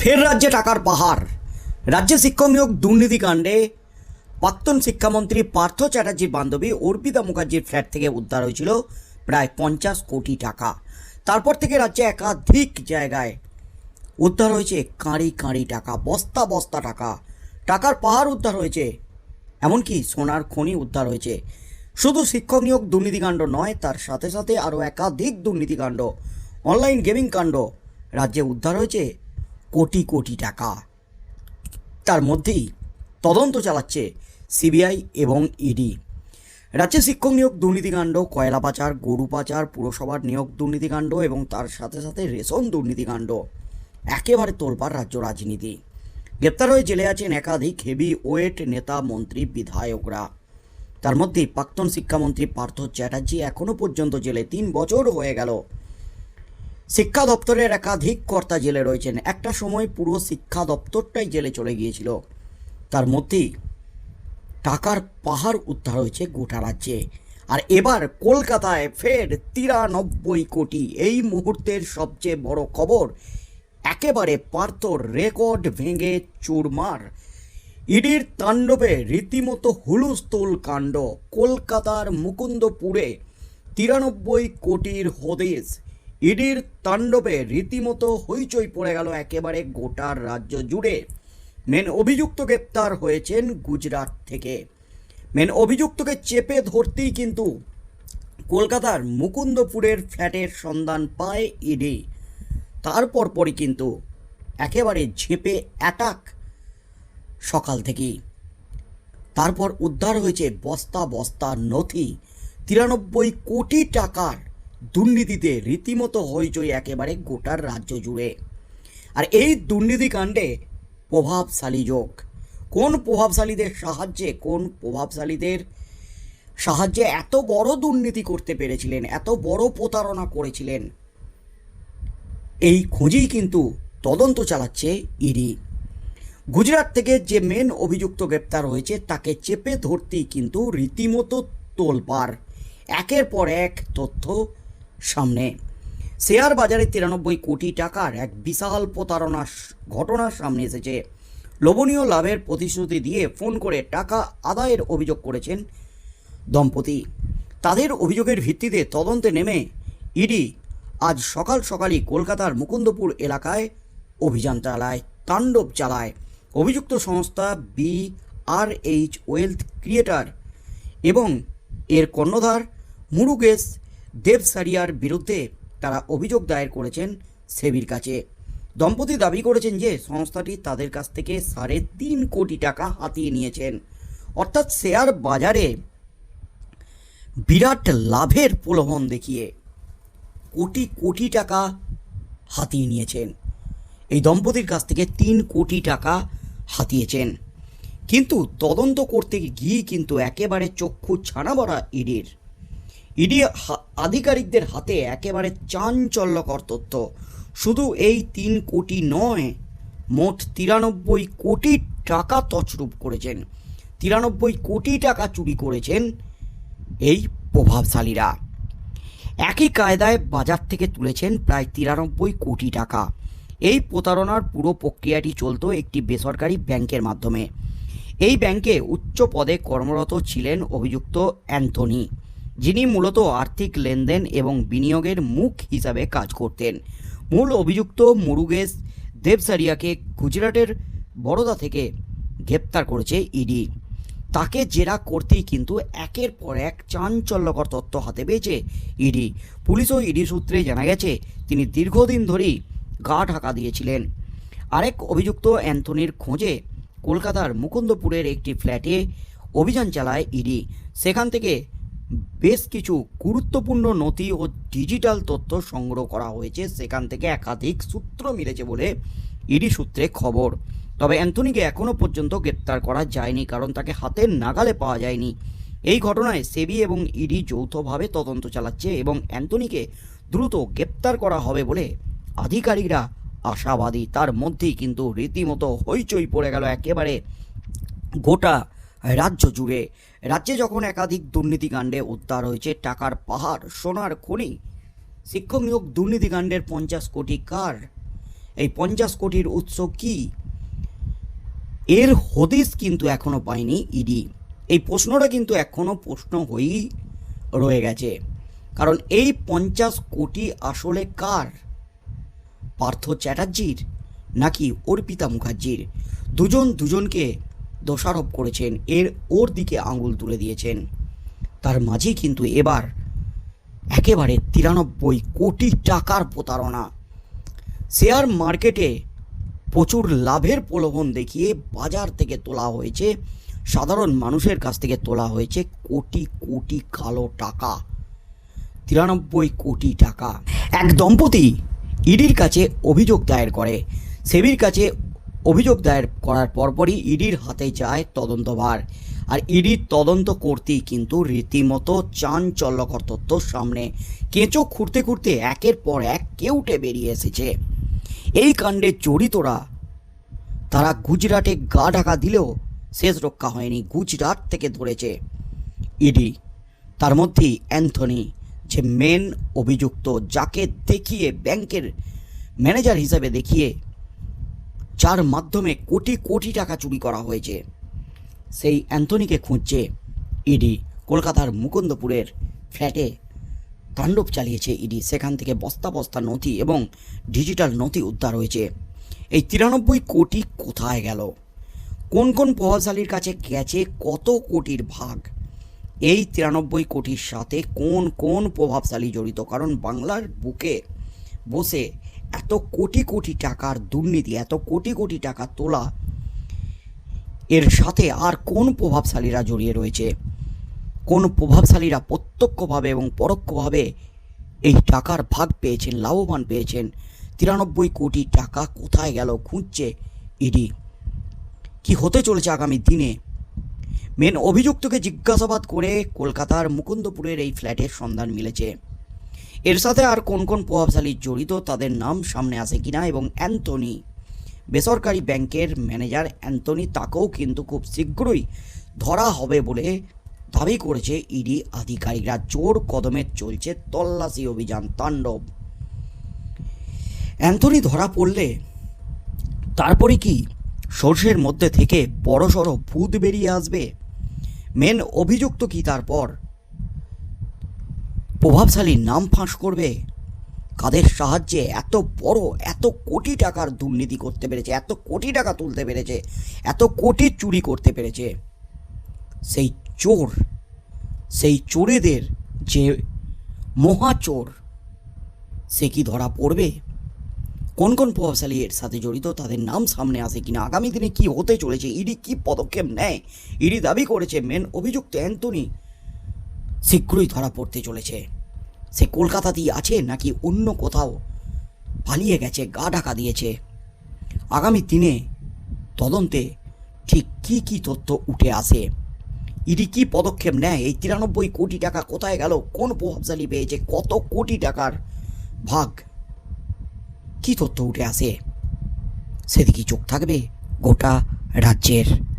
ফের রাজ্যে টাকার পাহাড়। রাজ্যে শিক্ষক নিয়োগ দুর্নীতিকাণ্ডে প্রাক্তন শিক্ষামন্ত্রী পার্থ চ্যাটার্জির বান্ধবী অর্পিতা মুখার্জির ফ্ল্যাট থেকে উদ্ধার হয়েছিল প্রায় পঞ্চাশ কোটি টাকা। তারপর থেকে রাজ্যে একাধিক জায়গায় উদ্ধার হয়েছে কাঁড়ি কাঁড়ি টাকা, বস্তা বস্তা টাকা। টাকার পাহাড় উদ্ধার হয়েছে, এমনকি সোনার খনি উদ্ধার হয়েছে। শুধু শিক্ষক নিয়োগ দুর্নীতিকাণ্ড নয়, তার সাথে সাথে আরও একাধিক দুর্নীতিকাণ্ড অনলাইন গেমিং কাণ্ড রাজ্যে উদ্ধার হয়েছে। কোটি কোটি টাকা। তার মধ্যেই তদন্ত চালাচ্ছে সিবিআই এবং ইডি। রাজ্যে শিক্ষক নিয়োগ দুর্নীতিকাণ্ড, কয়লা পাচার, গরু পাচার, পুরসভার নিয়োগ দুর্নীতিকাণ্ড এবং তার সাথে সাথে রেশন দুর্নীতিকাণ্ড। একেবারে তোলপাড় রাজ্য রাজনীতি। গ্রেপ্তার হয়ে জেলে আছেন একাধিক হেভি ওয়েট নেতা, মন্ত্রী, বিধায়করা। তার মধ্যে প্রাক্তন শিক্ষামন্ত্রী পার্থ চ্যাটার্জি এখনও পর্যন্ত জেলে তিন বছর হয়ে গেল। শিক্ষা দপ্তরের একাধিক কর্তা জেলে রয়েছেন। একটা সময় পুরো শিক্ষা দপ্তরটাই জেলে চলে গিয়েছিল। তার মধ্যেই টাকার পাহাড় উদ্ধার হয়েছে গোটা রাজ্যে। আর এবার কলকাতায় ফের তিরানব্বই কোটি। এই মুহূর্তের সবচেয়ে বড় খবর, একেবারে পার্থ রেকর্ড ভেঙে চুরমার। ইডির তাণ্ডবে রীতিমতো হুলুস্থুল কাণ্ড। কলকাতার মুকুন্দপুরে তিরানব্বই কোটির হদিস ইডির তাণ্ডবে রীতিমতো হইচই পড়ে গেল একেবারে গোটা রাজ্য জুড়ে। মেন অভিযুক্ত গ্রেপ্তার হয়েছেন গুজরাট থেকে। মেন অভিযুক্তকে চেপে ধরতেই কিন্তু কলকাতার মুকুন্দপুরের ফ্ল্যাটের সন্ধান পায় ইডি। তারপর পরই কিন্তু একেবারে ঝেঁপে অ্যাটাক সকাল থেকেই। তারপর উদ্ধার হয়েছে বস্তা বস্তা নথি। তিরানব্বই কোটি টাকার দুর্নীতিতে রীতিমতো হইচই একেবারে গোটার রাজ্য জুড়ে। আর এই দুর্নীতিকাণ্ডে প্রভাবশালী যোগ। কোন প্রভাবশালীদের সাহায্যে, কোন প্রভাবশালীদের সাহায্যে এত বড় দুর্নীতি করতে পেরেছিলেন, এত বড় প্রতারণা করেছিলেন, এই খোঁজেই কিন্তু তদন্ত চালাচ্ছে ইডি। গুজরাট থেকে যে মেন অভিযুক্ত গ্রেপ্তার হয়েছে, তাকে চেপে ধরতেই কিন্তু রীতিমতো তোলপাড়। একের পর এক তথ্য সামনে। শেয়ার বাজারে তিরানব্বই কোটি টাকার এক বিশাল প্রতারণা ঘটনা সামনে এসেছে। লোভনীয় লাভের প্রতিশ্রুতি দিয়ে ফোন করে টাকা আদায়ের অভিযোগ করেছেন দম্পতি। তাদের অভিযোগের ভিত্তিতে তদন্তে নেমে ইডি আজ সকাল সকালই কলকাতার মুকুন্দপুর এলাকায় অভিযান চালায়, তাণ্ডব চালায়। অভিযুক্ত সংস্থা B R H wealth creator এবং এর কর্ণধার মুরুগেশ দেবসারিয়ার বিরুদ্ধে তারা অভিযোগ দায়ের করেছেন সেবির কাছে। দম্পতি দাবি করেছেন যে সংস্থাটি তাদের কাছ থেকে সাড়ে তিন কোটি টাকা হাতিয়ে নিয়েছেন। অর্থাৎ শেয়ার বাজারে বিরাট লাভের প্রলোভন দেখিয়ে কোটি কোটি টাকা হাতিয়ে নিয়েছেন। এই দম্পতির কাছ থেকে তিন কোটি টাকা হাতিয়েছেন। কিন্তু তদন্ত করতে গিয়ে কিন্তু একেবারে চক্ষু ছানা বড়া ইডির। ইডি আধিকারিকদের হাতে একেবারে চাঞ্চল্যকর তথ্য। শুধু এই তিন কোটি নয়, মোট তিরানব্বই কোটি টাকা তছরূপ করেছেন। তিরানব্বই কোটি টাকা চুরি করেছেন এই প্রভাবশালীরা। একই কায়দায় বাজার থেকে তুলেছেন প্রায় তিরানব্বই কোটি টাকা। এই প্রতারণার পুরো প্রক্রিয়াটি চলত একটি বেসরকারি ব্যাংকের মাধ্যমে। এই ব্যাংকে উচ্চ পদে কর্মরত ছিলেন অভিযুক্ত অ্যান্থনি। যিনি মূলত আর্থিক লেনদেন এবং বিনিয়োগের মুখ হিসাবে কাজ করতেন। মূল অভিযুক্ত মুরুগেশ দেবসারিয়াকে গুজরাটের বড়োদা থেকে গ্রেপ্তার করেছে ইডি। তাকে জেরা করতেই কিন্তু একের পর এক চাঞ্চল্যকর তথ্য হাতে পেয়েছে ইডি। পুলিশ ও ইডি সূত্রে জানা গেছে, তিনি দীর্ঘদিন ধরেই গা ঢাকা দিয়েছিলেন। আরেক অভিযুক্ত অ্যান্থনির খোঁজে কলকাতার মুকুন্দপুরের একটি ফ্ল্যাটে অভিযান চালায় ইডি। সেখান থেকে বেশ কিছু গুরুত্বপূর্ণ নথি ও ডিজিটাল তথ্য সংগ্রহ করা হয়েছে। সেখান থেকে একাধিক সূত্র মিলেছে বলে ইডি সূত্রে খবর। তবে অ্যান্থনিকে এখনও পর্যন্ত গ্রেপ্তার করা যায়নি, কারণ তাকে হাতের নাগালে পাওয়া যায়নি। এই ঘটনায় সেবি এবং ইডি যৌথভাবে তদন্ত চালাচ্ছে এবং অ্যান্থনিকে দ্রুত গ্রেপ্তার করা হবে বলে আধিকারিকরা আশাবাদী। তার মধ্যেই কিন্তু রীতিমতো হইচই পড়ে গেল। একেবারে গোটা রাজ্য জুড়ে। রাজ্যে যখন একাধিক দুর্নীতিকাণ্ডে উদ্ধার হয়েছে, টাকার পাহাড়, সোনার খনি, শিক্ষক নিয়োগ দুর্নীতিকাণ্ডের পঞ্চাশ কোটি কার? এই পঞ্চাশ কোটির উৎস কি? এর হদিস কিন্তু এখনও পায়নি ইডি। এই প্রশ্নটা কিন্তু এখনও প্রশ্ন হয়েই রয়ে গেছে। কারণ এই পঞ্চাশ কোটি আসলে কার? পার্থ চ্যাটার্জির নাকি অর্পিতা মুখার্জির? দুজন দুজনকে দোষারোপ করেছেন। এর ওর দিকে আঙুল তুলে দিয়েছেন। তার মাঝে কিন্তু এবার একেবারে তিরানব্বই কোটি টাকার প্রতারণা। শেয়ার মার্কেটে প্রচুর লাভের প্রলোভন দেখিয়ে বাজার থেকে তোলা হয়েছে। সাধারণ মানুষের কাছ থেকে তোলা হয়েছে কোটি কোটি কালো টাকা। তিরানব্বই কোটি টাকা। এক দম্পতি ইডির কাছে অভিযোগ দায়ের করে। সেবির কাছে অভিযোগ দায়ের করার পরপরই ইডির হাতে যায় তদন্তভার। আর ইডির তদন্ত করতেই কিন্তু রীতিমতো চাঞ্চল্যকর তথ্য সামনে। কেঁচো খুঁড়তে খুঁড়তে একের পর এক কেউটে বেরিয়ে এসেছে। এই কাণ্ডে জড়িতরা, তারা গুজরাটে গা ঢাকা দিলেও শেষ রক্ষা হয়নি, গুজরাট থেকে ধরেছে। ইডি, তার মধ্যেই অ্যান্থনি, যে মেন অভিযুক্ত, যাকে দেখিয়ে ব্যাংকের ম্যানেজার হিসাবে দেখিয়ে যার মাধ্যমে কোটি কোটি টাকা চুরি করা হয়েছে। সেই অ্যান্থনিকে খুঁজছে ইডি। কলকাতার মুকুন্দপুরের ফ্ল্যাটে তাণ্ডব চালিয়েছে ইডি। সেখান থেকে বস্তা বস্তা নথি এবং ডিজিটাল নথি উদ্ধার হয়েছে। এই তিরানব্বই কোটি কোথায় গেল? কোন কোন প্রভাবশালীর কাছে গেছে কত কোটির ভাগ? এই তিরানব্বই কোটির সাথে কোন কোন প্রভাবশালী জড়িত? কারণ বাংলার বুকে বসে এত কোটি কোটি টাকার দুর্নীতি, এত কোটি কোটি টাকা তোলা। এর সাথে আর কোন প্রভাবশালীরা জড়িয়ে রয়েছে? কোন প্রভাবশালীরা প্রত্যক্ষভাবে এবং পরোক্ষভাবে এই টাকার ভাগ পেয়েছেন, লাভবান পেয়েছেন? তিরানব্বই কোটি টাকা কোথায় গেল, খুঁজছে ইডি কি হতে চলেছে আগামী দিনে? মেন অভিযুক্তকে জিজ্ঞাসাবাদ করে কলকাতার মুকুন্দপুরের এই ফ্ল্যাটের সন্ধান মিলেছে। এর সাথে আর কোন কোন প্রভাবশালী জড়িত তাদের নাম সামনে আসে কিনা এবং অ্যান্থনি, বেসরকারি ব্যাংকের ম্যানেজার অ্যান্থনি তাকেও কিন্তু খুব শীঘ্রই ধরা হবে বলে দাবি করেছে ইডি আধিকারিকরা। জোর কদমে চলছে তল্লাশি অভিযান, তাণ্ডব। অ্যান্থনি ধরা পড়লে তারপরে কি সর্ষের মধ্যে থেকে বড়সড় ভূত বেরিয়ে আসবে? মেন অভিযুক্ত কি তারপর? প্রভাবশালী নাম ফাঁস করবে। কাদের সাহায্যে এত বড়, এত কোটি টাকার দুর্নীতি করতে পেরেছে, এত কোটি টাকা তুলতে পেরেছে, এত কোটি চুরি করতে পেরেছে। সেই চোর, সেই চোরেদের যে মহাচোর সে কি ধরা পড়বে? কোন কোন প্রভাবশালী এর সাথে জড়িত, তাদের নাম সামনে আসে কিনা, আগামী দিনে কি হতে চলেছে, ইডি কি পদক্ষেপ নেয়? ইডি দাবি করেছে, মেন অভিযুক্ত অ্যান্টনি শীঘ্রই ধরা পড়তে চলেছে। সে কলকাতাতেই আছে নাকি অন্য কোথাও? পালিয়ে গেছে, গা ঢাকা দিয়েছে। আগামী দিনে তদন্তে ঠিক কি কি তথ্য উঠে আসে? ইডি কি পদক্ষেপ নেয়? এই তিরানব্বই কোটি টাকা কোথায় গেল? কোন প্রভাবশালী পেয়েছে? কত কোটি টাকার ভাগ? কি তথ্য উঠে আসে? সেদিকে চোখ থাকবে গোটা রাজ্যের।